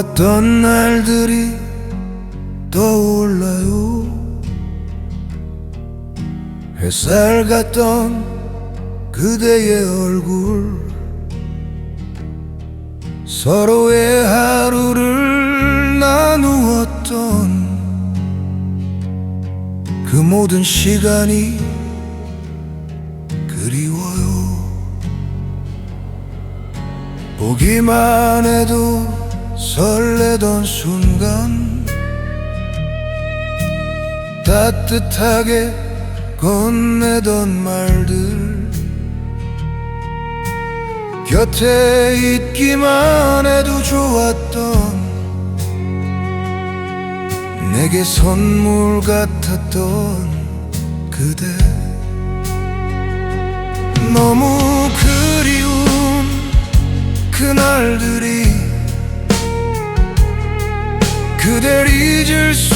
좋았던 날들이 떠올라요. 햇살 같던 그대의 얼굴 서로의 하루를 나누었던 그 모든 시간이 그리워요. 보기만 해도 설레던 순간 따뜻하게 건네던 말들 곁에 있기만 해도 좋았던 내게 선물 같았던 그대. 너무 그리운 그날들이 그댈 잊을 수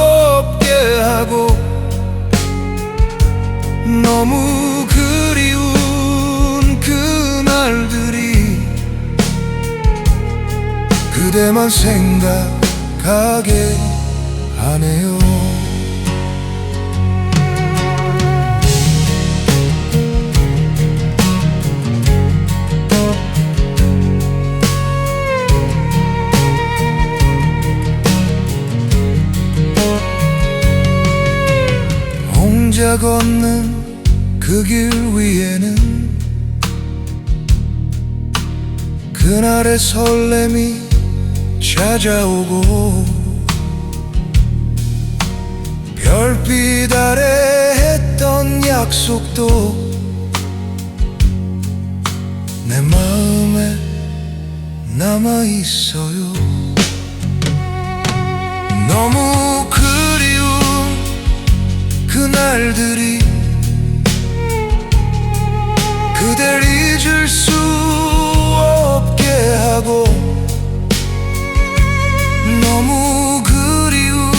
없게 하고 너무 그리운 그날들이 그대만 생각하게 하네요 혼자 걷는 그 길 위에는 그날의 설렘이 찾아오고 별빛 아래 했던 약속도 내 마음에 남아 있어요. 너무 그리운 그날들이 그댈 잊을 수 없게 하고 너무 그리운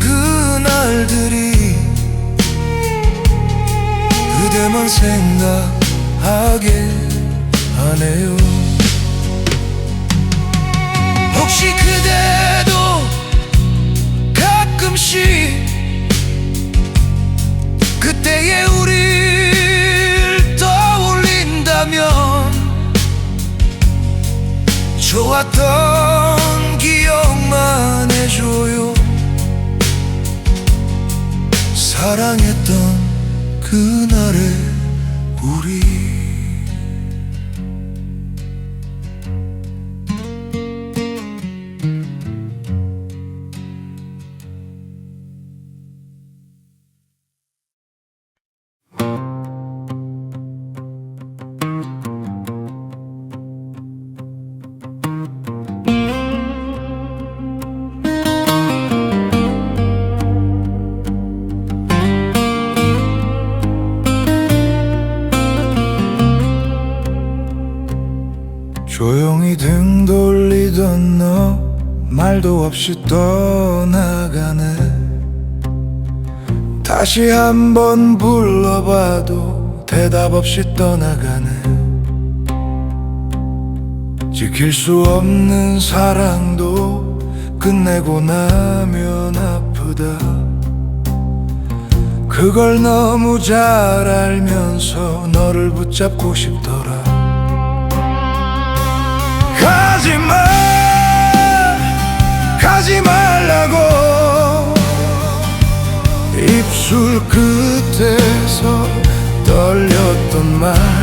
그날들이 그대만 생각하게 하네요 좋았던 기억만 해줘요. 사랑했던 그날의 조용히 등 돌리던 너 말도 없이 떠나가네. 다시 한번 불러봐도 대답 없이 떠나가네. 지킬 수 없는 사랑도 끝내고 나면 아프다. 그걸 너무 잘 알면서 너를 붙잡고 싶더라 입술 끝에서 떨렸던 말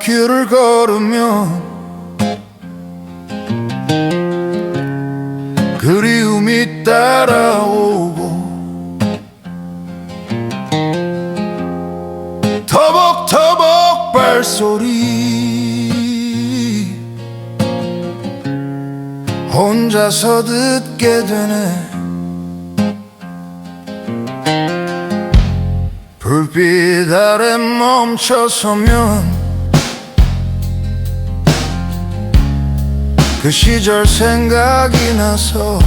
길을 걸으면 그리움이 따라오고 터벅터벅 발소리 혼자서 듣게 되네. 불빛 아래 멈춰서면 그 시절 생각이 나서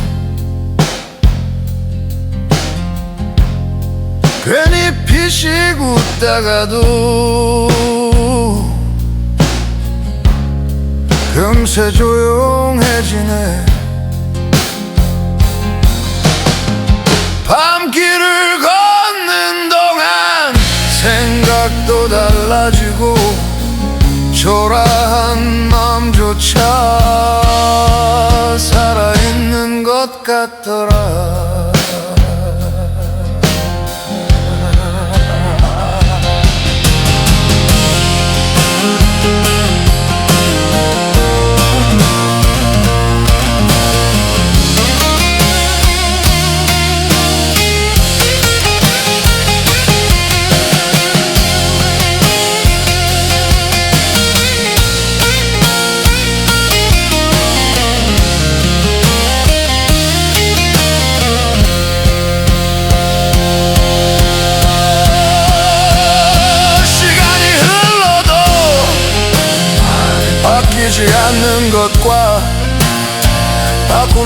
괜히 피식 웃다가도 금세 조용해지네. 밤길을 걷는 동안 생각도 달라지고 초라한 마음조차 살아있는 것 같더라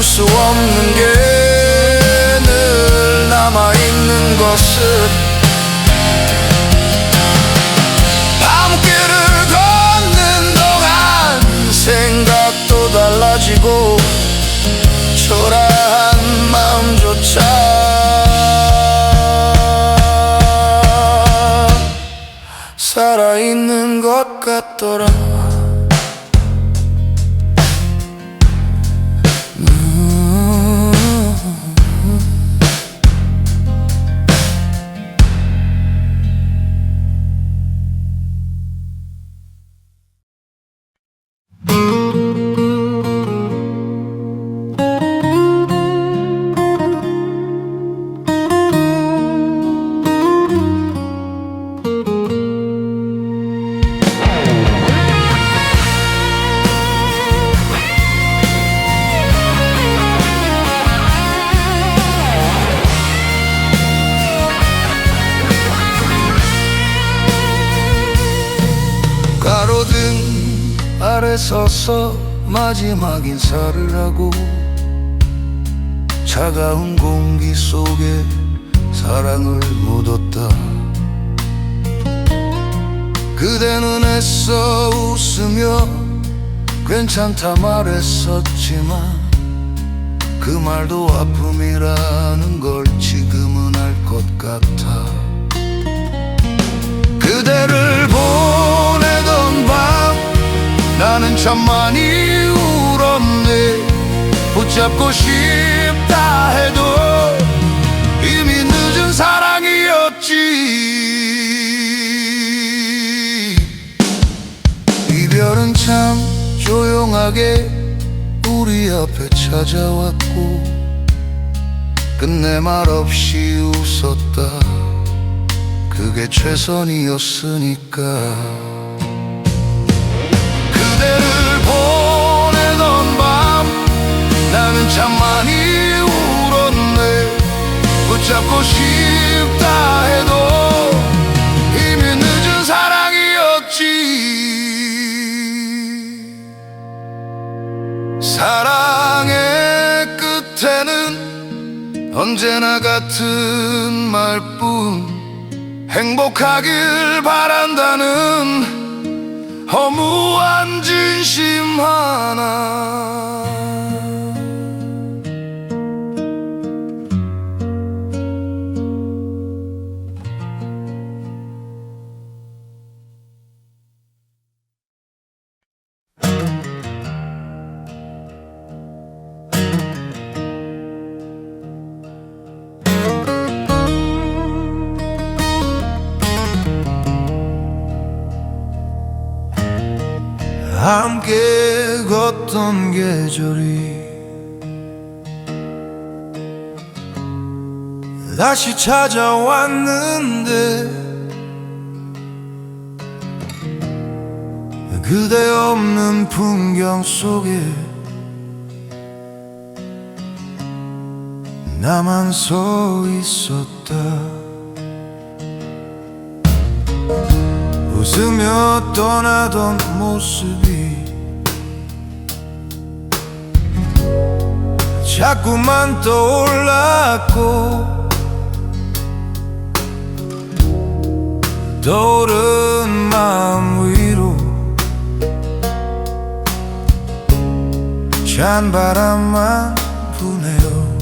수 없는 게 괜찮다 말했었지만 그 말도 아픔이라는 걸 지금은 알 것 같아. 그대를 보내던 밤 나는 참 많이 울었네. 붙잡고 싶다 해도 이미 늦은 사랑이었지. 이별은 참 조용하게 우리 앞에 찾아왔고 끝내 말 없이 웃었다. 그게 최선이었으니까. 그대를 보내던 밤 나는 참 많이 울었네. 붙잡고 싶다 해도 언제나 같은 말뿐 행복하길 바란다는 허무한 진심 하나 함께 걷던 계절이 다시 찾아왔는데 그대 없는 풍경 속에 나만 서 있었다 웃으며 떠나던 모습이 자꾸만 떠올랐고 떠오른 마음 위로 찬 바람만 부네요.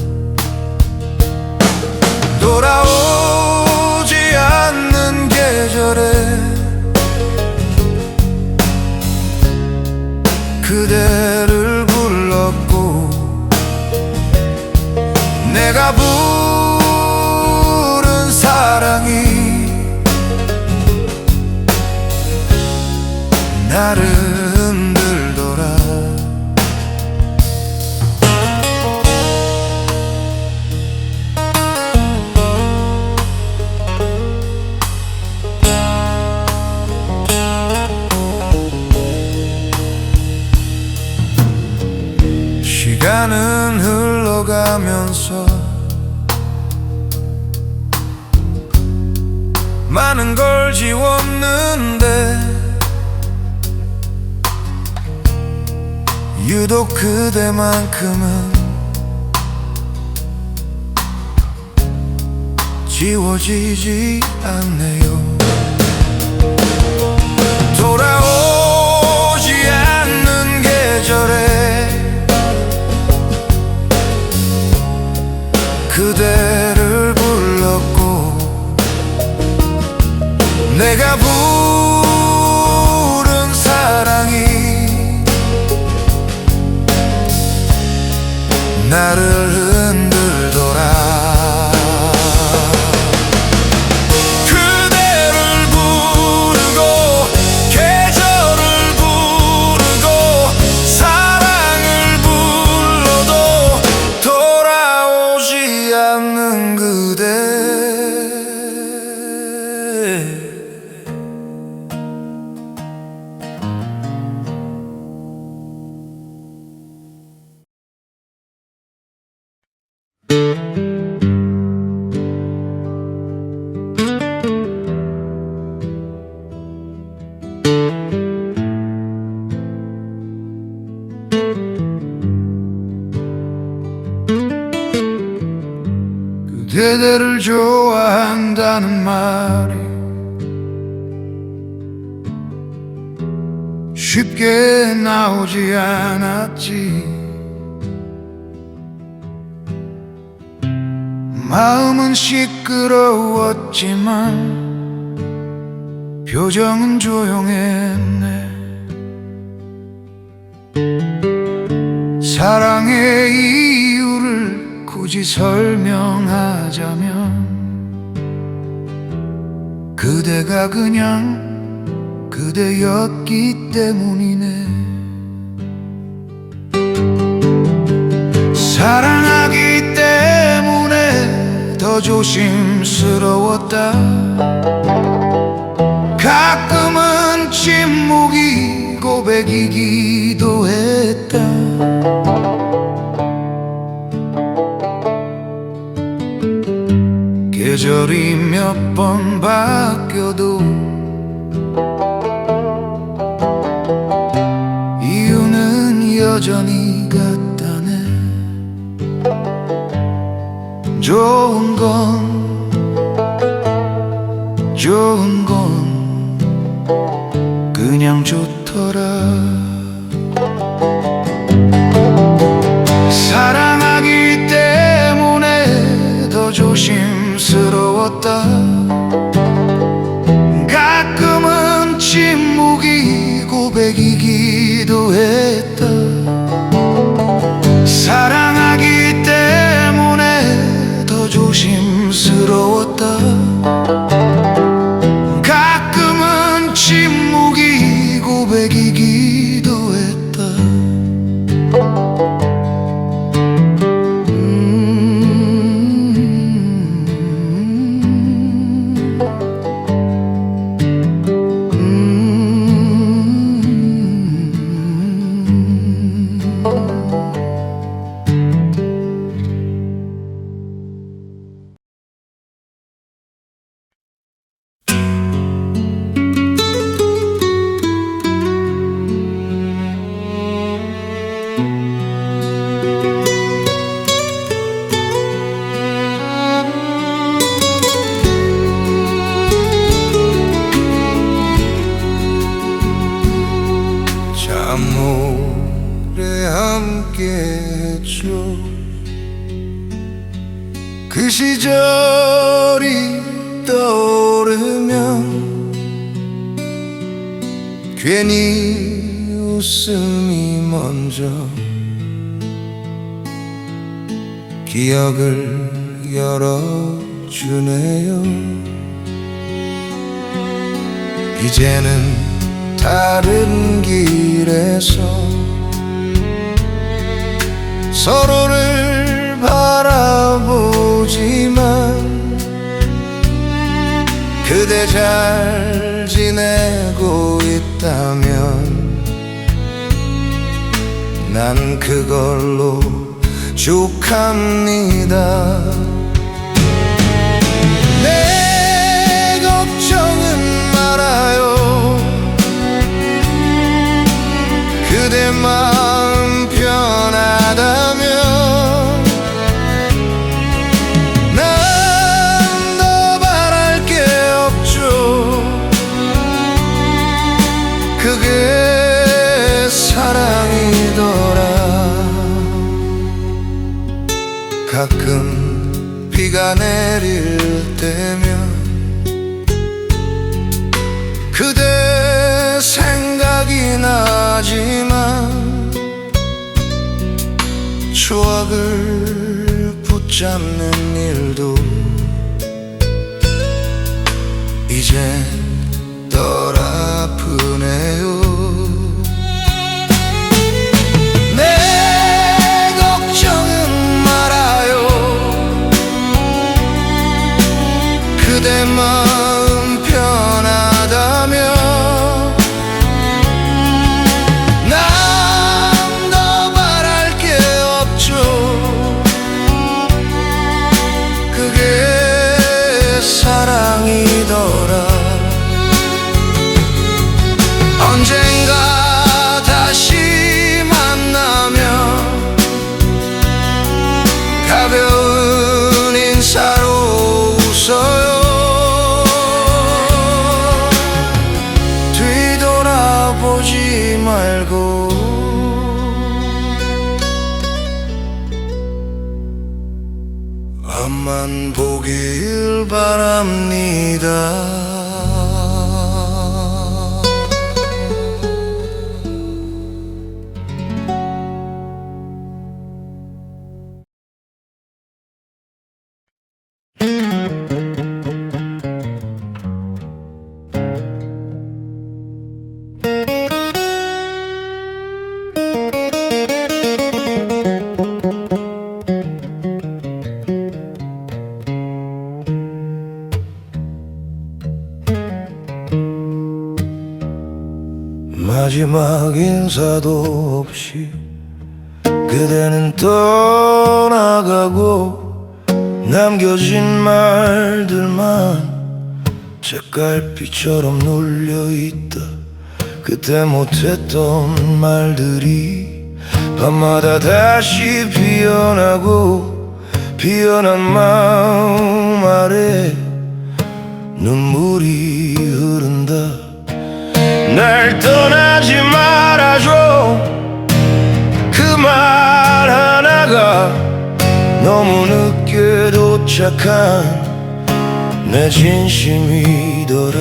돌아오지 않는 계절에 그대를 불렀고 내가 부 지웠는데 유독 그대만큼은 지워지지 않네요 나를 좋아한다는 말이 쉽게 나오지 않았지. 마음은 시끄러웠지만 표정은 조용했네. 사랑의 이유를 굳이 설명하자면 그대가 그냥 그대였기 때문이네. 사랑하기 때문에 더 조심스러웠다. 가끔은 침묵이 고백이기도 했다 계절이 몇 번 바뀌어도 이유는 여전히 같다네. 좋은 건 importa 기억을 열어주네요. 이제는 다른 길에서 서로를 바라보지만 그대 잘 지내고 있다면 난 그걸로 就看你的 잡는 일도 이제 떠나 보네요. 넌 보길 바랍니 인사도 없이 그대는 떠나가고 남겨진 말들만 책갈피처럼 눌려있다. 그때 못했던 말들이 밤마다 다시 피어나고 피어난 마음 아래 눈물이 흐른다. 날 떠나지 말아줘. 그 말 하나가 너무 늦게 도착한 내 진심이더라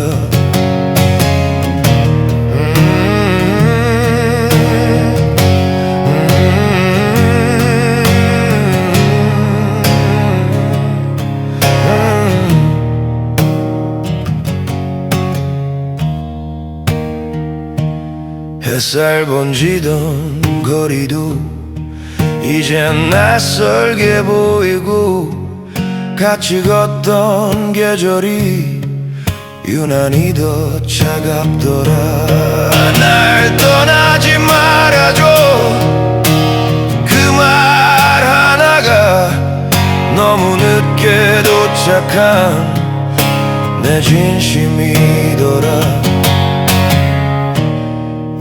햇살 번지던 거리도 이젠 낯설게 보이고 같이 걷던 계절이 유난히 더 차갑더라. 날 떠나지 말아줘. 그 말 하나가 너무 늦게 도착한 내 진심이더라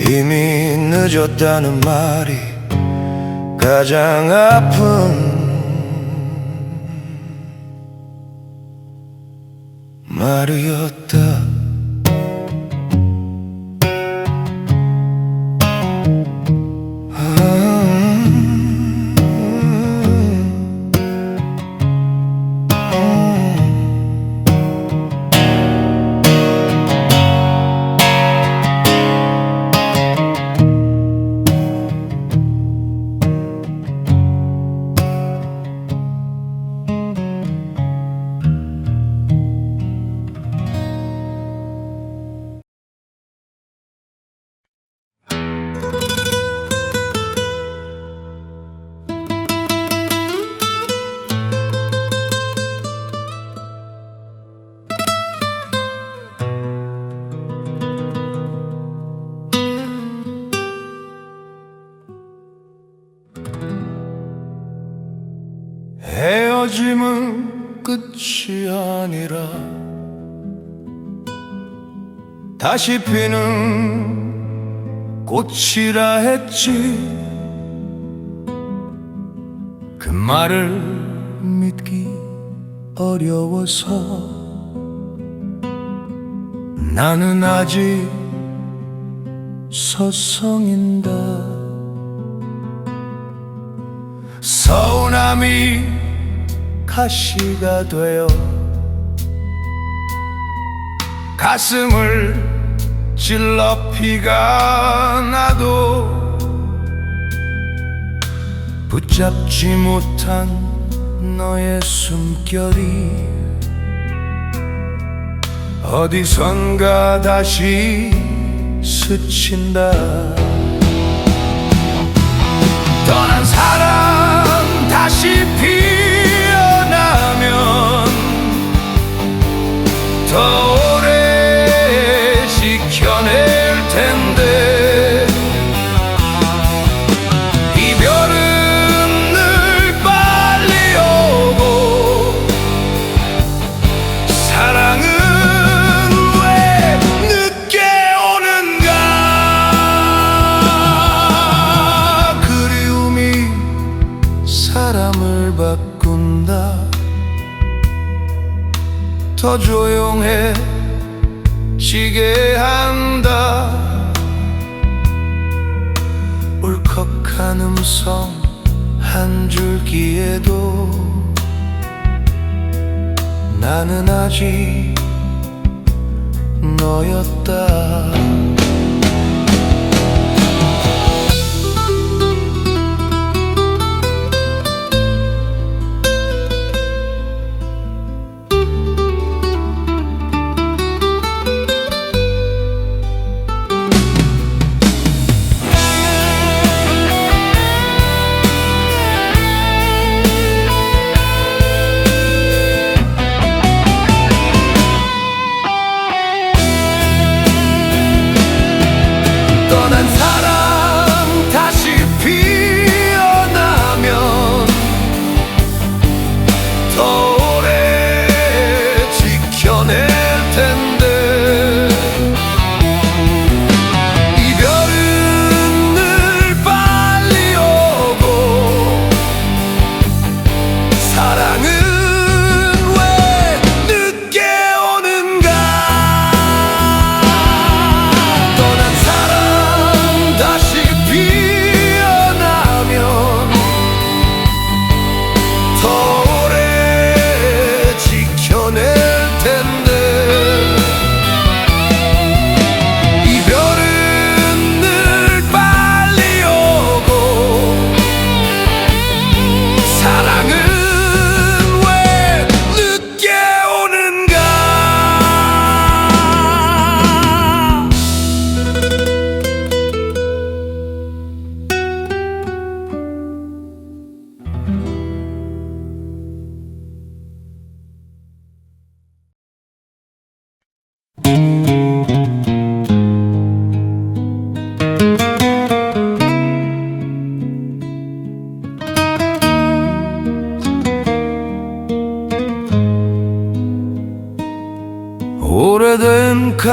이미 늦었다는 말이 가장 아픈 말이었다. 헤어짐은 끝이 아니라 다시 피는 꽃이라 했지. 그 말을 믿기 어려워서 나는 아직 서성인다. 서운함이 가시가 되어 가슴을 찔러 피가 나도 붙잡지 못한 너의 숨결이 어디선가 다시 스친다. 떠난 사랑 다시 피 더 오래 지켜낼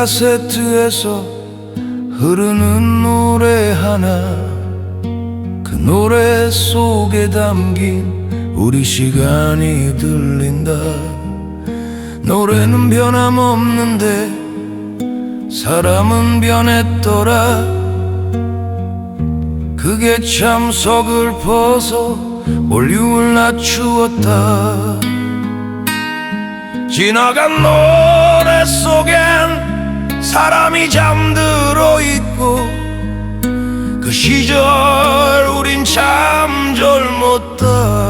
카세트에서 흐르는 노래 하나. 그 노래 속에 담긴 우리 시간이 들린다. 노래는 변함없는데 사람은 변했더라. 그게 참 서글퍼서 볼륨을 낮추었다. 지나간 노래 속엔 사람이 잠들어 있고 그 시절 우린 참 젊었다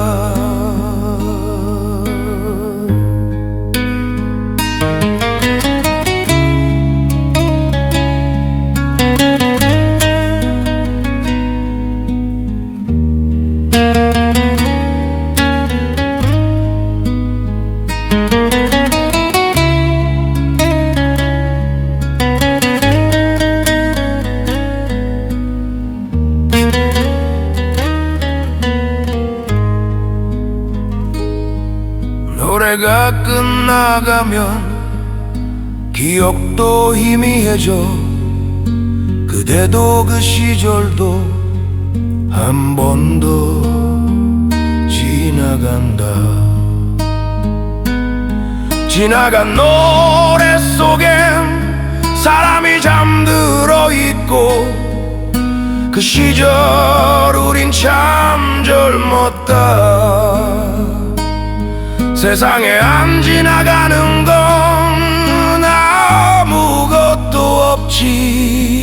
노래가 끝나가면 기억도 희미해져. 그대도 그 시절도 한 번 더 지나간다. 지나간 노래 속엔 사람이 잠들어 있고 그 시절 우린 참 젊었다 세상에 안 지나가는 건 아무것도 없지